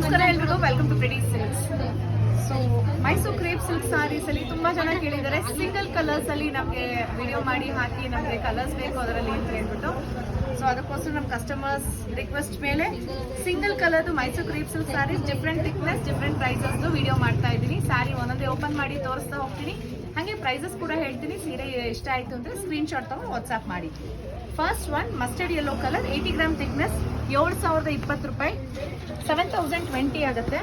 ನಮಸ್ಕಾರ ಎಲ್ರಿಗೂ welcome to Preddy silks so Mysuru crepe silk sarees ಅಲ್ಲಿ ತುಂಬಾ ಜನ ಕೇಳಿದ್ದಾರೆ. ಸಿಂಗಲ್ ಕಲರ್ಸ್ ಅಲ್ಲಿ ನಮಗೆ ವಿಡಿಯೋ ಮಾಡಿ ಹಾಕಿ ನಮಗೆ ಕಲರ್ಸ್ ಬೇಕು ಅದರಲ್ಲಿ ಅಂತ ಹೇಳ್ಬಿಟ್ಟು. ಸೊ ಅದಕ್ಕೋಸ್ಕರ ನಮ್ಮ ಕಸ್ಟಮರ್ಸ್ ರಿಕ್ವೆಸ್ಟ್ ಮೇಲೆ ಸಿಂಗಲ್ ಕಲರ್ದು Mysuru crepe silk sarees different thickness different prices video ಮಾಡ್ತಾ ಇದ್ದೀನಿ. ಸ್ಯಾರಿ ಒಂದೊಂದೇ ಓಪನ್ ಮಾಡಿ ತೋರಿಸ್ತಾ ಹೋಗ್ತೀನಿ. ಹಾಗೆ ಪ್ರೈಸಸ್ ಕೂಡ ಹೇಳ್ತೀನಿ. ಸೀರೆ ಇಷ್ಟ ಆಯ್ತು ಅಂದ್ರೆ ಸ್ಕ್ರೀನ್ ಶಾಟ್ ತಗೊಂಡು ವಾಟ್ಸ್ಆಪ್ ಮಾಡಿ. First one mustard yellow colour eighty gram thickness ಏಳು ಸಾವಿರದ ಇಪ್ಪತ್ತು ರೂಪಾಯಿ. ಸೆವೆನ್ ತೌಸಂಡ್ ಟ್ವೆಂಟಿ ಆಗುತ್ತೆ.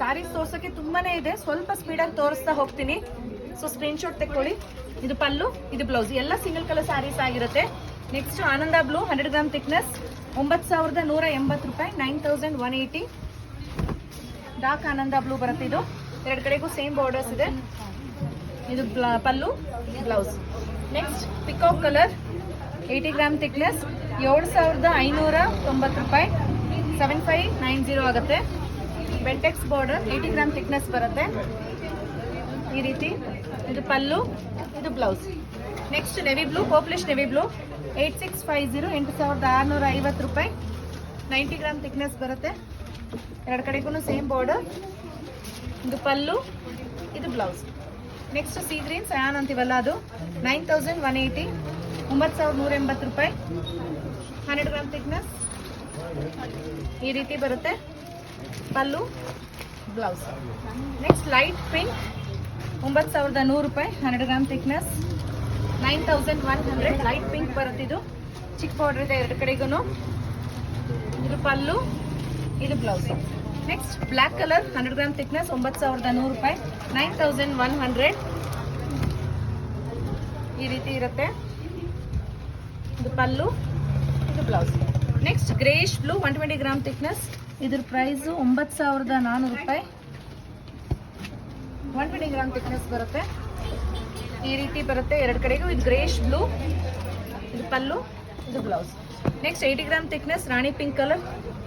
ಸಾರೀಸ್ ತೋರ್ಸೋಕ್ಕೆ ತುಂಬಾನೇ ಇದೆ. ಸ್ವಲ್ಪ ಸ್ಪೀಡಾಗಿ ತೋರಿಸ್ತಾ ಹೋಗ್ತೀನಿ. ಸೊ ಸ್ಕ್ರೀನ್ ಶಾಟ್ ತೆಕ್ಕೊಳ್ಳಿ. ಇದು ಪಲ್ಲು, ಇದು ಬ್ಲೌಸ್ ಎಲ್ಲ ಸಿಂಗಲ್ ಕಲರ್ ಸ್ಯಾರೀಸ್ ಆಗಿರುತ್ತೆ. Next Ananda blue hundred gram thickness ಒಂಬತ್ತು ಸಾವಿರದ ನೂರ ಎಂಬತ್ತು ರೂಪಾಯಿ nine thousand one eighty dark Ananda blue ಬರುತ್ತೆ ಇದು. ಎರಡು ಕಡೆಗೂ ಸೇಮ್ ಬಾರ್ಡರ್ಸ್ ಇದೆ. ಇದು pallu blouse next peacock colour eighty gram thickness ಏಳು ಸಾವಿರದ ಐನೂರ ತೊಂಬತ್ತು ರೂಪಾಯಿ. ಸೆವೆನ್ ಫೈವ್ ನೈನ್ ಜೀರೋ ಆಗುತ್ತೆ. Bentex border eighty gram thickness ಬರುತ್ತೆ. ಈ ರೀತಿ. ಇದು ಪಲ್ಲು, ಇದು blouse next navy blue ಪೋಪ್ಲಿಶ್ navy blue eight six five zero ಎಂಟು ಸಾವಿರದ ಆರುನೂರ ಐವತ್ತು ರೂಪಾಯಿ. ನೈಂಟಿ ಗ್ರಾಮ್ ಥಿಕ್ನೆಸ್ ಬರುತ್ತೆ. ಎರಡು ಕಡೆಗೂ ಸೇಮ್ ಬಾರ್ಡರ್ ಇದು ಪಲ್ಲು, ಇದು blouse. Next sea green cyan ಅಂತೀವಲ್ಲ ಅದು. ನೈನ್ ತೌಸಂಡ್ ಒನ್ ಏಯ್ಟಿ, ಒಂಬತ್ತು ಸಾವಿರದ ನೂರ ಎಂಬತ್ತು ರೂಪಾಯಿ. ಹನ್ನೆರಡು ಗ್ರಾಮ್ ಥಿಕ್ನೆಸ್ ಈ ರೀತಿ ಬರುತ್ತೆ. Pallu, blouse. Next light pink ಒಂಬತ್ತು ಸಾವಿರದ ನೂರು ರೂಪಾಯಿ, ಹನ್ನೆರಡು gram thickness nine thousand one hundred light pink ಬರುತ್ತಿದ್ದು ಚಿಕ್ಕ ಪೌಡ್ರ್ ಇದೆ ಎರಡು ಕಡೆಗೂ ಇದು ಪಲ್ಲು. ಇದು blouse next black colour hundred gram thickness ಒಂಬತ್ತು ಸಾವಿರದ ನೂರು ರೂಪಾಯಿ. ನೈನ್ ತೌಸಂಡ್ ಒನ್ ಹಂಡ್ರೆಡ್ ಈ ರೀತಿ ಇರುತ್ತೆ. ಇದು ಪಲ್ಲು, ಇದು blouse next greyish blue one twenty gram thickness ಇದ್ರ ಪ್ರೈಸು ಒಂಬತ್ತು ಸಾವಿರದ ನಾನ್ನೂರು ರೂಪಾಯಿ. ಒನ್ ಟ್ವೆಂಟಿ ಗ್ರಾಮ್ ತಿಕ್ನೆಸ್ ಬರುತ್ತೆ. ಈ ರೀತಿ ಬರುತ್ತೆ ಎರಡು ಕಡೆಗೂ. ಇದು ಗ್ರೇಷ್ ಬ್ಲೂ ಇದು ಪಲ್ಲು, ಇದು blouse next eighty gram thickness rani pink colour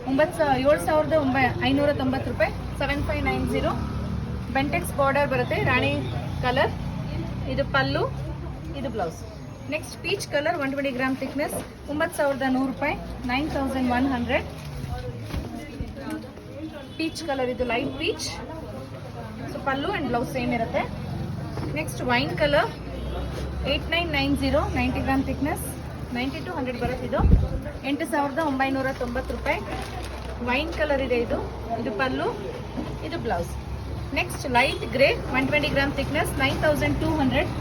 ಒಂಬತ್ತು ಏಳು ಸಾವಿರದ ಒಂಬೈ, ಐನೂರ ತೊಂಬತ್ತು ರೂಪಾಯಿ. Seven five nine zero Bentex border ಬರುತ್ತೆ, ರಾಣಿ ಕಲರ್ ಇದು ಪಲ್ಲು, ಇದು blouse next peach colour one twenty gram thickness ಒಂಬತ್ತು ಸಾವಿರದ ನೂರು ರೂಪಾಯಿ nine thousand one hundred peach colour ಇದು light peach so pallu and blouse same ಇರುತ್ತೆ. Next wine colour eight nine nine zero ninety gram thickness ninety two hundred ಬರುತ್ತೆ ಇದು. ಎಂಟು ಸಾವಿರದ ಒಂಬೈನೂರ ತೊಂಬತ್ತು ರೂಪಾಯಿ. ವೈನ್ ಕಲರ್ ಇದೆ ಇದು. ಇದು ಪಲ್ಲು, ಇದು blouse. Next light grey one twenty gram thickness nine thousand two hundred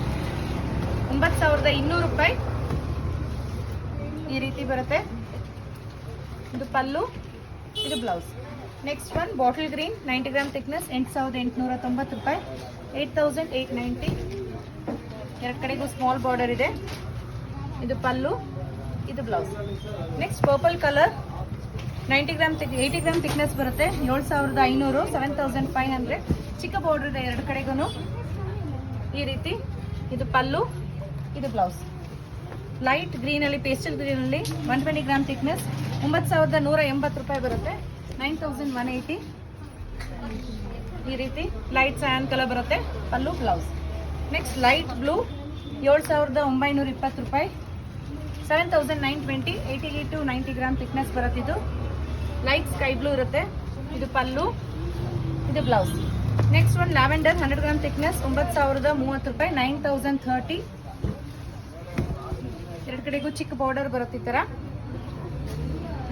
ಒಂಬತ್ತು ಸಾವಿರದ ಇನ್ನೂರು ರೂಪಾಯಿ. ಈ ರೀತಿ ಬರುತ್ತೆ. ಇದು ಪಲ್ಲು, ಇದು blouse. Next one bottle green ninety gram thickness ಎಂಟು ಸಾವಿರದ ಎಂಟುನೂರ ತೊಂಬತ್ತು ರೂಪಾಯಿ. ಏಯ್ಟ್ ತೌಸಂಡ್ ಏಯ್ಟ್ ನೈಂಟಿ ಎರಡು ಕಡೆಗೂ ಸ್ಮಾಲ್ ಬಾರ್ಡರ್ ಇದೆ. ಇದು ಪಲ್ಲು, ಇದು blouse. Next purple colour ninety gram thick eighty gram thickness ಬರುತ್ತೆ. ಏಳು ಸಾವಿರದ ಐನೂರು ಸೆವೆನ್ ತೌಸಂಡ್ ಫೈವ್ ಹಂಡ್ರೆಡ್ ಚಿಕ್ಕ ಬಾರ್ಡರ್ ಇದೆ ಎರಡು ಕಡೆಗೂ ಈ ರೀತಿ. ಇದು ಪಲ್ಲು, ಇದು ಬ್ಲೌಸ್. ಲೈಟ್ ಗ್ರೀನಲ್ಲಿ ಪೇಸ್ಟಲ್ ಗ್ರೀನಲ್ಲಿ ಒನ್ ಟ್ವೆಂಟಿ ಗ್ರಾಮ್ ತಿಕ್ನೆಸ್ ಒಂಬತ್ತು ಸಾವಿರದ ನೂರ ಎಂಬತ್ತು ರೂಪಾಯಿ ಬರುತ್ತೆ. ನೈನ್ ತೌಸಂಡ್ ಒನ್ ಏಯ್ಟಿ ಈ ರೀತಿ. ಲೈಟ್ ಸ್ಯಾನ್ ಕಲರ್ ಬರುತ್ತೆ. Pallu, blouse. Next light blue ಏಳು ಸಾವಿರದ ಒಂಬೈನೂರ ಇಪ್ಪತ್ತು ರೂಪಾಯಿ. Seven thousand nine twenty eighty two ninety gram thickness ಬರುತ್ತಿದ್ದು. ಲೈಟ್ ಸ್ಕೈ ಬ್ಲೂ ಇರುತ್ತೆ. ಇದು ಪಲ್ಲು, ಇದು ಬ್ಲೌಸ್ ನೆಕ್ಸ್ಟ್ ಒಂದು ಲ್ಯಾವೆಂಡರ್ ಹಂಡ್ರೆಡ್ ಗ್ರಾಮ್ ಥಿಕ್ನೆಸ್ ಒಂಬತ್ತು ಸಾವಿರದ ಮೂವತ್ತು ರೂಪಾಯಿ, ನೈನ್ ತೌಸಂಡ್ ಥರ್ಟಿ. ಎರಡು ಕಡೆಗೂ ಚಿಕ್ಕ ಬಾರ್ಡರ್ ಬರುತ್ತೆ ಈ ಥರ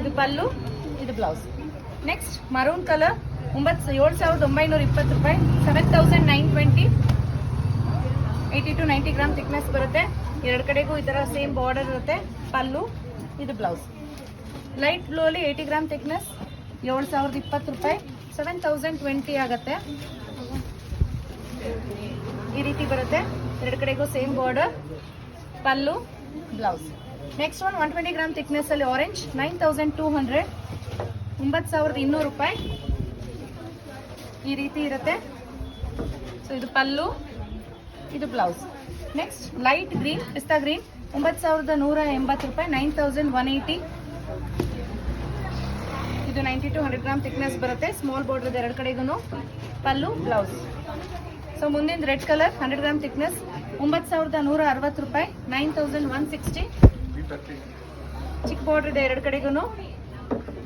ಇದು ಪಲ್ಲು, ಇದು ಬ್ಲೌಸ್ ನೆಕ್ಸ್ಟ್ ಮರೂನ್ ಕಲರ್ ಒಂಬತ್ತು, ಏಳು ಸಾವಿರದ ಒಂಬೈನೂರ ಇಪ್ಪತ್ತು ರೂಪಾಯಿ, seven thousand nine twenty, eighty two ninety gram thickness ಬರುತ್ತೆ. ಎರಡು ಕಡೆಗೂ ಈ ಥರ ಸೇಮ್ ಬಾರ್ಡರ್ ಇರುತ್ತೆ. ಪಲ್ಲು, ಇದು ಬ್ಲೌಸ್ ಲೈಟ್ ಬ್ಲೂ ಅಲ್ಲಿ ಏಯ್ಟಿ ಗ್ರಾಮ್ ಥಿಕ್ನೆಸ್ ಏಳು ಸಾವಿರದ ಇಪ್ಪತ್ತು ರೂಪಾಯಿ. ಸೆವೆನ್ ತೌಸಂಡ್ ಟ್ವೆಂಟಿ ಆಗುತ್ತೆ. ಈ ರೀತಿ ಬರುತ್ತೆ. ಎರಡು ಕಡೆಗೂ same border pallu blouse next one one twenty gram thickness ಅಲ್ಲಿ orange nine thousand two hundred ಒಂಬತ್ತು ಸಾವಿರದ ಇನ್ನೂರು ರೂಪಾಯಿ. ಈ ರೀತಿ ಇರುತ್ತೆ. ಸೊ ಇದು ಪಲ್ಲು ಇದು blouse. Next light green pista green ಒಂಬತ್ತು ಸಾವಿರದ ನೂರ ಎಂಬತ್ತು ರೂಪಾಯಿ ನೈನ್ ತೌಸಂಡ್ ಒನ್ ಏಯ್ಟಿ ಇದು ninety two hundred gram thickness ಬರುತ್ತೆ. ಸ್ಮಾಲ್ ಬಾರ್ಡರ್ ಎರಡು ಕಡೆಗೂ ಪಲ್ಲು ಬ್ಲೌಸ್ ಸೊ ಮುಂದಿನ red colour hundred gram thickness ಒಂಬತ್ತು ಸಾವಿರದ ನೂರ ಅರವತ್ತು ರೂಪಾಯಿ ನೈನ್ ತೌಸಂಡ್ ಒನ್ ಸಿಕ್ಸ್ಟಿ ಚಿಕ್ಕ ಬಾರ್ಡರ್ ಇದೆ ಎರಡು ಕಡೆಗೂ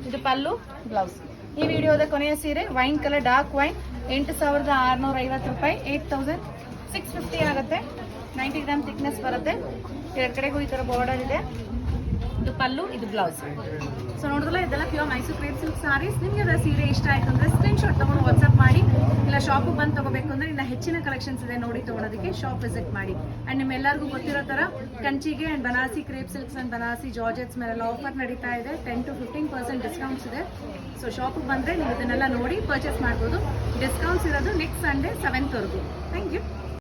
ಇದು ಪಲ್ಲು ಬ್ಲೌಸ್ ಈ ವಿಡಿಯೋದ ಕೊನೆಯ ಸೀರೆ, ವೈನ್ ಕಲರ್, ಡಾರ್ಕ್ ವೈನ್, ಎಂಟು ಸಾವಿರದ ಆರುನೂರ ಐವತ್ತು ರೂಪಾಯಿ ಏಯ್ಟ್ ತೌಸಂಡ್ ಸಿಕ್ಸ್ ಫಿಫ್ಟಿ ಆಗುತ್ತೆ. ನೈಂಟಿ ಗ್ರಾಮ್ ಥಿಕ್ನೆಸ್ ಬರುತ್ತೆ. ಎರಡು ಕಡೆಗೂ ಈ ಥರ ಬಾರ್ಡರ್ ಇದೆ. ಇದು ಪಲ್ಲು, ಇದು ಬ್ಲೌಸ್. ಸೊ ನೋಡಿದ್ರಲ್ಲ, ಇದೆಲ್ಲ pure Mysuru crepe silk sarees ನಿಮಗೆ ಅದರ ಸೀರೆ ಇಷ್ಟ ಆಯ್ತು ಅಂದರೆ ಸ್ಕ್ರೀನ್ ಶಾಟ್ ತೊಗೊಂಡು ವಾಟ್ಸಪ್ ಮಾಡಿ. ಇಲ್ಲ ಶಾಪಿಗೆ ಬಂದು ತಗೋಬೇಕು ಅಂದರೆ ಇನ್ನು ಹೆಚ್ಚಿನ ಕಲೆಕ್ಷನ್ಸ್ ಇದೆ, ನೋಡಿ ತೊಗೊಳೋದಕ್ಕೆ ಶಾಪ್ ವಿಸಿಟ್ ಮಾಡಿ. ಆ್ಯಂಡ್ ನಿಮ್ಮೆಲ್ಲರಿಗೂ ಗೊತ್ತಿರೋ ಥರ ಕಂಚಿಗೆ and Banarasi crepe silks and Banarasi georgettes ಮೇಲೆಲ್ಲ ಆಫರ್ ನಡೀತಾ ಇದೆ. Ten to fifteen percent discounts ಇದೆ. ಸೊ ಶಾಪಿಗೆ ಬಂದರೆ ನೀವು ಇದನ್ನೆಲ್ಲ ನೋಡಿ ಪರ್ಚೇಸ್ ಮಾಡ್ಬೋದು. ಡಿಸ್ಕೌಂಟ್ಸ್ ಇರೋದು ನೆಕ್ಸ್ಟ್ ಸಂಡೇ ಸೆವೆಂತ್ವರೆಗೂ ಥ್ಯಾಂಕ್ ಯು